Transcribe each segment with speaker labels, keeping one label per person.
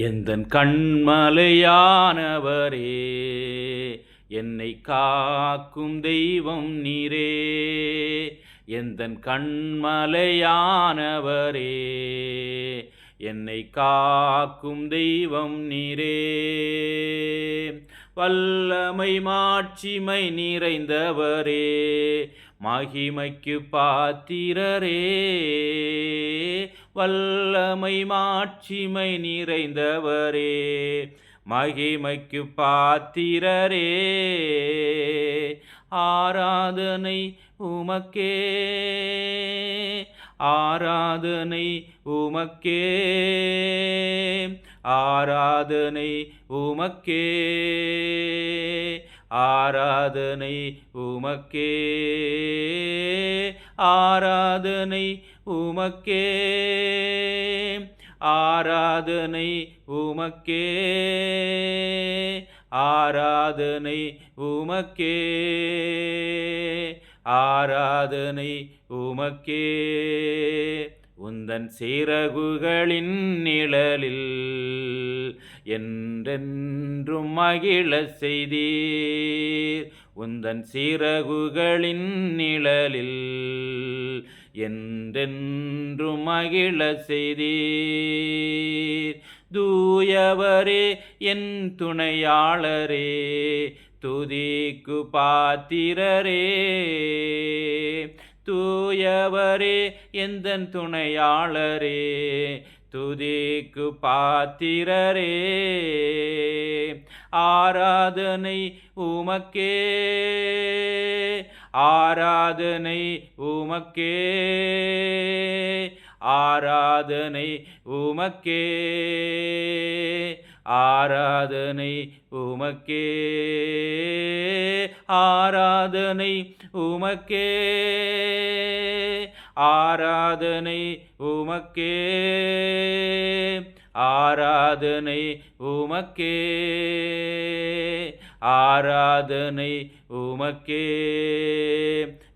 Speaker 1: எந்தன் கண்மலையானவரே என்னை காக்கும் தெய்வம் நீரே. எந்தன் கண்மலையானவரே என்னை காக்கும் தெய்வம் நீரே. வல்லமை மாட்சிமை நிறைந்தவரே மகிமைக்கு பாத்திரரே. வல்லமை மாட்சிமை நிறைந்தவரே மகிமைக்கு பாத்திரரே. ஆராதனை உமக்கே ஆராதனை உமக்கே ஆராதனை உமக்கே ஆராதனை உமக்கே. ஆராதனை உமக்கே. ஆராதனை உமக்கே. ஆராதனை உமக்கே. ஆராதனை உமக்கே. உந்தன் சிறகுகளின் நிழலில் என்றென்றும் மகிழ செய்தீர். உந்தன் சீரகுகளின் நிழலில் என்றென்று மகிழ செய்தீர். தூயவரே என் துணையாளரே துதிக்கு பாத்திரரே. தூயவரே எந்தன் துணையாளரே துதிக்கு பாத்திரரே. ஆராதனை உமக்கே. ஆராதனை உமக்கே. ஆராதனை உமக்கே. ஆராதனை உமக்கே. ஆராதனை உமக்கே. ஆராதனை உமக்கே. ஆராதனை உமக்கே. ஆராதனை உமக்கே.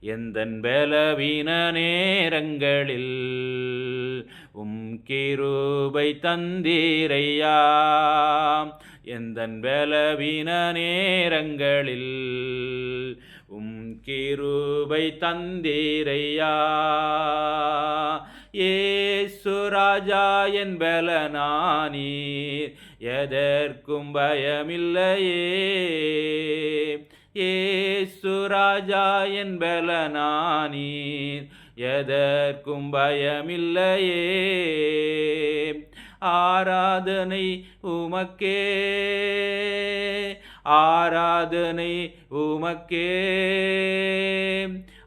Speaker 1: எந்த பலவீன நேரங்களில் உம் கிருபை தந்தீரையா. எந்த பலவீன நேரங்களில் உம் கிருபை தந்தீரையா. ஏசுராஜா என் பலனானீர். எதற்கும் பயமில்லையே. ஏசுராஜா என் பலனானீர். எதற்கும் பயமில்லையே. ஆராதனை உமக்கே. ஆராதனை உமக்கே.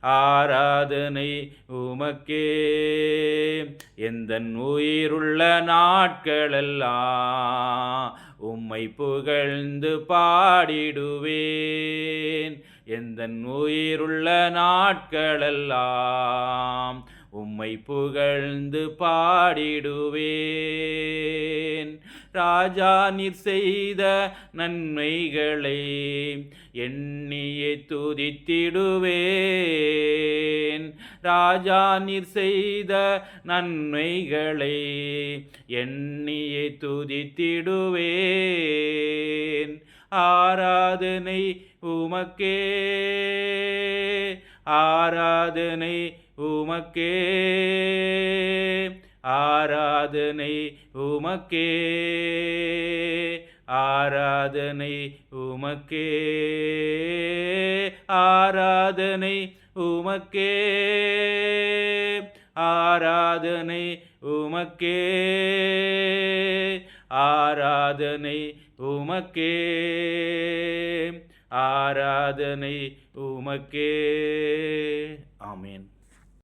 Speaker 1: ஆராதனை உமக்கே. எந்த உயிருள்ள நாட்களெல்லாம் உம்மை புகழ்ந்து பாடிடுவேன். எந்த உயிருள்ள நாட்களெல்லாம் உம்மை புகழ்ந்து பாடிடுவேன். ராஜா நீர் செய்த நன்மைகளை எண்ணியை துதித்திடுவேன். ராஜா நீர் செய்த நன்மைகளை எண்ணியை துதித்திடுவேன். ஆராதனை உமக்கே ஆராதனை உமக்கே. ஆராதனை உமக்கே ஆராதனை உமக்கே ஆராதனை உமக்கே ஆராதனை உமக்கே ஆராதனை உமக்கே ஆராதனை உமக்கே. ஆமேன்.